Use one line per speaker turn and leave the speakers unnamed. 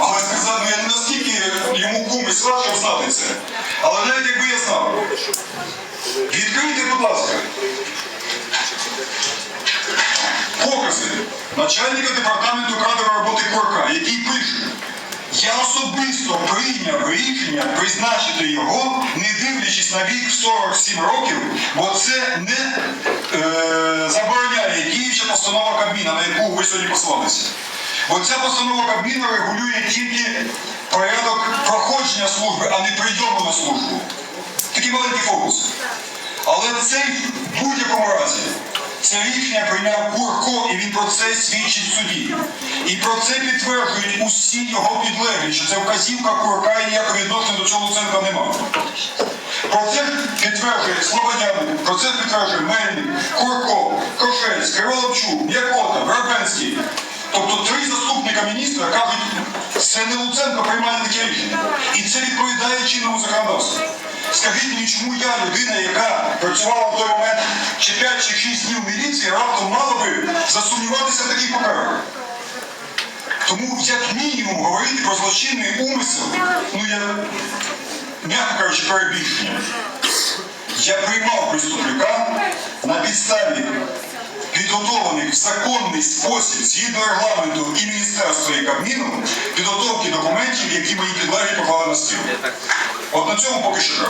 Але сказати, ну я не настільки йому кум і сват, знати це. Але навіть якби я знав. Відкрийте, будь ласка. Покази начальника департаменту кадрової роботи Корка, який пише, я особисто прийняв рішення призначити його, не дивлячись на вік 47 років, бо це не е, забороняє діюча постанова Кабміна, на яку ви сьогодні послалися. Бо ця постанова Кабміна регулює тільки порядок проходження служби, а не прийому на службу. Такий маленький фокус. Але цей в будь-якому разі це рішення прийняв Курко, і він про це свідчить суді. І про це підтверджують усі його підлеглі, що це вказівка Курка і ніякого відношення до цього Луценка немає. Про це підтверджує Слободян, про це підтверджує Мельник, Курко, Кошець, Криволапчук, М'якота, Вербенський. Тобто три заступника міністра кажуть, це не Луценко приймає таке рішення. І це відповідає чинному законодавству. Скажіть мені, чому я, людина, яка працювала в той момент чи 5 чи 6 днів в міліції, раптом мала би засумніватися в таких? Тому, як мінімум, говорити про злочинний умисел, ну я, м'яко кажучи, перебільшення. Я приймав преступника на підставі в законний спосіб згідно регламенту і міністерства і Кабміну підготовки документів, які мої підлеглі поклали на стіл. От на цьому поки що.